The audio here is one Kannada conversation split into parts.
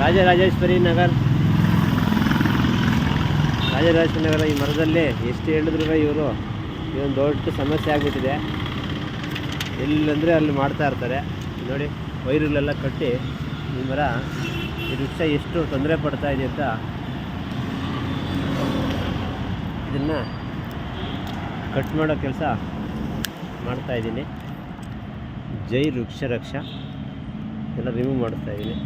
ರಾಜರಾಜೇಶ್ವರಿ ನಗರ. ರಾಜರಾಜೇಶ್ವರಿ ನಗರ ಈ ಮರದಲ್ಲಿ ಎಷ್ಟು ಹೇಳಿದ್ರು ಇವರು ಇದೊಂದು ದೊಡ್ಡ ಸಮಸ್ಯೆ ಆಗಿಬಿಟ್ಟಿದೆ. ಎಲ್ಲಂದರೆ ಅಲ್ಲಿ ಮಾಡ್ತಾ ಇರ್ತಾರೆ. ನೋಡಿ ವೈರುಗಳೆಲ್ಲ ಕಟ್ಟಿ ಈ ಮರ ಈ ವೃಕ್ಷ ಎಷ್ಟು ತೊಂದರೆ ಪಡ್ತಾ ಇದೆ ಅಂತ ಇದನ್ನು ಕಟ್ ಮಾಡೋ ಕೆಲಸ ಮಾಡ್ತಾ ಇದ್ದೀನಿ. ಜೈ ವೃಕ್ಷ ರಕ್ಷ ಎಲ್ಲ ರಿಮೂವ್ ಮಾಡ್ತಾ ಇದ್ದೀನಿ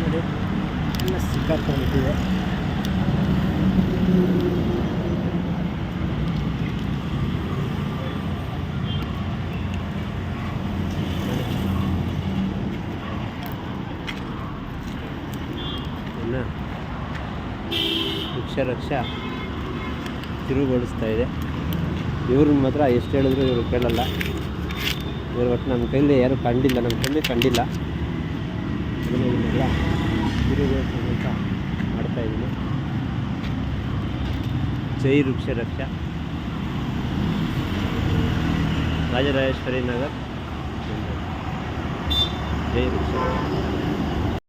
ನೋಡಿ ಎಲ್ಲ ಸಿಕ್ಕಾಕೊಂಡಿದೆ ಇನ್ನು ರಕ್ಷಾ ಇದೆ. ಇವ್ರನ್ನ ಮಾತ್ರ ಎಷ್ಟು ಹೇಳಿದ್ರು ಇವರು ಕೇಳಲ್ಲ. ಇವರು ಒಟ್ಟು ನಮ್ಮ ಕೈಲಿ ಯಾರು ಕಂಡಿಲ್ಲ, ನಮ್ಮ ಕೈಯಲ್ಲಿ ಕಂಡಿಲ್ಲ. ಅದನ್ನ ಇದನ್ನೆಲ್ಲ ತಿರುವುಗೊಳಿಸೋದು ಅಂತ ಮಾಡ್ತಾ ಇದ್ದೀನಿ ಜೈ ವೃಕ್ಷ ರಕ್ಷಾ ರಾಜರಾಜೇಶ್ವರಿ ನಗರ್. ಜೈ ವೃಕ್ಷ ರಕ್ಷಾ